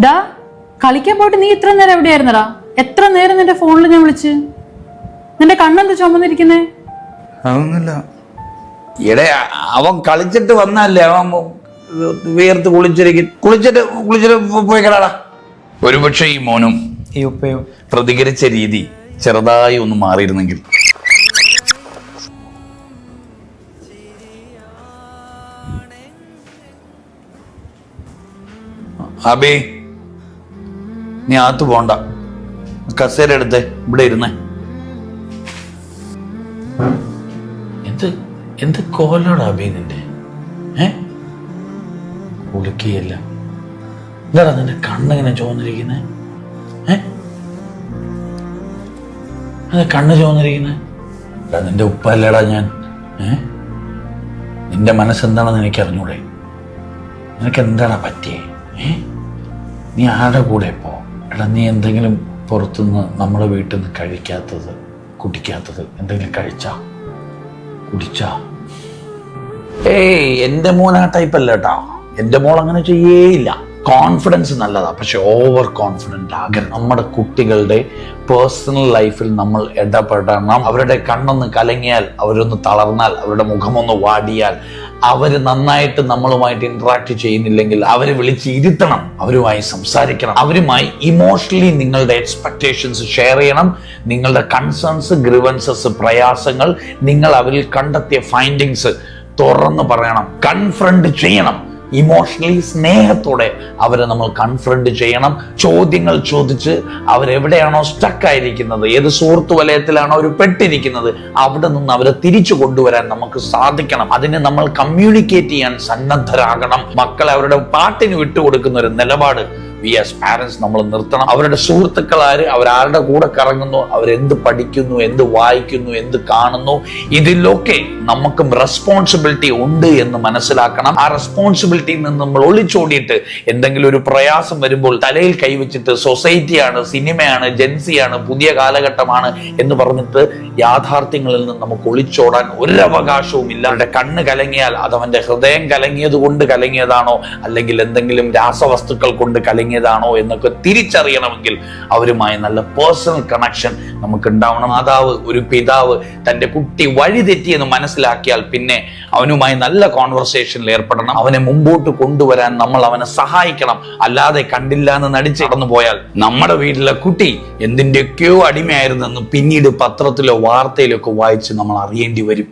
ഡാ കളിക്കാൻ പോയിട്ട് നീ ഇത്ര നേരം എവിടെയായിരുന്നടാ? എത്ര നേരം നിന്റെ ഫോണിൽ ഞാൻ വിളിച്ച്? നിന്റെ കണ്ണെന്ത് ചുമന്നിരിക്കുന്നേ? അതൊന്നുമില്ല. അവൻ കളിച്ചിട്ട് വന്നല്ലേ അവൻ വിയർത്ത് കുളിച്ചിരിക്കും. കുളിച്ചിട്ട് കുളിച്ചിട്ട് പോയി കിടാടാ ഒരുപക്ഷെ ഈ മോനും ഈ ഉപ്പയും പ്രതികരിച്ച രീതി ചെറുതായി ഒന്ന് മാറിയിരുന്നെങ്കിൽ. അബേ. നീ അകത്ത് പോണ്ട. കസേര എടുത്തേ ഇവിടെ ഇരുന്നേ. എന്ത് എന്ത് കോലോടാ അബി നിന്റെ? ഏ? കുളിക്കുകയല്ല. എന്താടാ നിന്റെ കണ്ണിങ്ങനെ ചോന്നിരിക്കുന്നേ ഏ? അത് കണ്ണ് ചോന്നിരിക്കുന്നെ നിന്റെ ഉപ്പല്ലേടാ ഞാൻ. ഏ? നിന്റെ മനസ്സെന്താണെന്ന് എനിക്ക് അറിഞ്ഞൂടെ നിനക്ക് എന്താടാ പറ്റിയേ? ഏ? നീ ആരുടെ കൂടെ പോ എടാ നീ എന്തെങ്കിലും പുറത്തുനിന്ന് നമ്മുടെ വീട്ടിൽ നിന്ന് കഴിക്കാത്തത് കുടിക്കാത്തത് എന്തെങ്കിലും കഴിച്ചാ? കുടിച്ചാ? ഏയ് എന്റെ മോൻ ആ ടൈപ്പ് അല്ല കേട്ടോ എന്റെ മോൾ അങ്ങനെ ചെയ്യേയില്ല. കോൺഫിഡൻസ് നല്ലതാ. പക്ഷെ ഓവർ കോൺഫിഡന്റ് ആകരുത്. നമ്മുടെ കുട്ടികളുടെ പേഴ്സണൽ ലൈഫിൽ നമ്മൾ ഇടപെടണം. അവരുടെ കണ്ണൊന്ന് കലങ്ങിയാൽ അവരൊന്ന് തളർന്നാൽ അവരുടെ മുഖമൊന്ന് വാടിയാൽ അവർ നന്നായിട്ട് നമ്മളുമായിട്ട് ഇന്ററാക്ട് ചെയ്യുന്നില്ലെങ്കിൽ അവരെ വിളിച്ച് ഇരുത്തണം അവരുമായി സംസാരിക്കണം അവരുമായി ഇമോഷണലി നിങ്ങളുടെ എക്സ്പെക്ടേഷൻസ് ഷെയർ ചെയ്യണം നിങ്ങളുടെ കൺസേൺസ് ഗ്രിവൻസസ് പ്രയാസങ്ങൾ നിങ്ങൾ അവരിൽ കണ്ടെത്തിയ ഫൈൻഡിങ്സ് തുറന്നു പറയണം കൺഫ്രണ്ട് ചെയ്യണം. ഇമോഷണലി സ്നേഹത്തോടെ അവരെ നമ്മൾ കൺഫ്രണ്ട് ചെയ്യണം. ചോദ്യങ്ങൾ ചോദിച്ച് അവരെവിടെയാണോ സ്റ്റക്ക് ആയിരിക്കുന്നത് ഏത് സുഹൃത്തു വലയത്തിലാണോ അവർ പെട്ടിരിക്കുന്നത് അവിടെ നിന്ന് അവരെ തിരിച്ചു കൊണ്ടുവരാൻ നമുക്ക് സാധിക്കണം. അതിനെ നമ്മൾ കമ്മ്യൂണിക്കേറ്റ് ചെയ്യാൻ സന്നദ്ധരാകണം. മക്കളെ അവരുടെ പാട്ടിന് വിട്ടുകൊടുക്കുന്ന ഒരു നിലപാട് വി ആസ് പാരൻസ് നമ്മൾ നിർത്തണം. അവരുടെ സുഹൃത്തുക്കൾ ആര് അവരാരുടെ കൂടെ കറങ്ങുന്നു അവരെന്ത് പഠിക്കുന്നു എന്ത് വായിക്കുന്നു എന്ത് കാണുന്നു ഇതിലൊക്കെ നമുക്കും റെസ്പോൺസിബിലിറ്റി ഉണ്ട് എന്ന് മനസ്സിലാക്കണം. ആ റെസ്പോൺസിബിലിറ്റിയിൽ നിന്ന് നമ്മൾ ഒളിച്ചോടിയിട്ട് എന്തെങ്കിലും ഒരു പ്രയാസം വരുമ്പോൾ തലയിൽ കൈവച്ചിട്ട് സൊസൈറ്റിയാണ് സിനിമയാണ് ജെൻസിയാണ് പുതിയ കാലഘട്ടമാണ് എന്ന് പറഞ്ഞിട്ട് യാഥാർത്ഥ്യങ്ങളിൽ നിന്ന് നമുക്ക് ഒളിച്ചോടാൻ ഒരവകാശവും ഇല്ല. അവരുടെ കണ്ണ് കലങ്ങിയാൽ അത് അവന്റെ ഹൃദയം കലങ്ങിയത് കൊണ്ട് കലങ്ങിയതാണോ? അല്ലെങ്കിൽ എന്തെങ്കിലും രാസവസ്തുക്കൾ കൊണ്ട് കലങ്ങിയതാണോ എന്നൊക്കെ തിരിച്ചറിയണമെങ്കിൽ അവരുമായി നല്ല പേഴ്സണൽ കണക്ഷൻ നമുക്ക് ഉണ്ടാവണം മാതാവ് ഒരു പിതാവ് തന്റെ കുട്ടി വഴിതെറ്റിയെന്ന് മനസ്സിലാക്കിയാൽ പിന്നെ അവനുമായി നല്ല കോൺവെർസേഷനിൽ ഏർപ്പെടണം. അവനെ മുമ്പോട്ട് കൊണ്ടുവരാൻ നമ്മൾ അവനെ സഹായിക്കണം. അല്ലാതെ കണ്ടില്ല എന്ന് നടിച്ച് കടന്നു പോയാൽ നമ്മുടെ വീട്ടിലെ കുട്ടി എന്തിന്റെയൊക്കെയോ അടിമയായിരുന്നെന്ന് പിന്നീട് പത്രത്തിലോ വാർത്തയിലോ ഒക്കെ വായിച്ച് നമ്മൾ അറിയേണ്ടി വരും.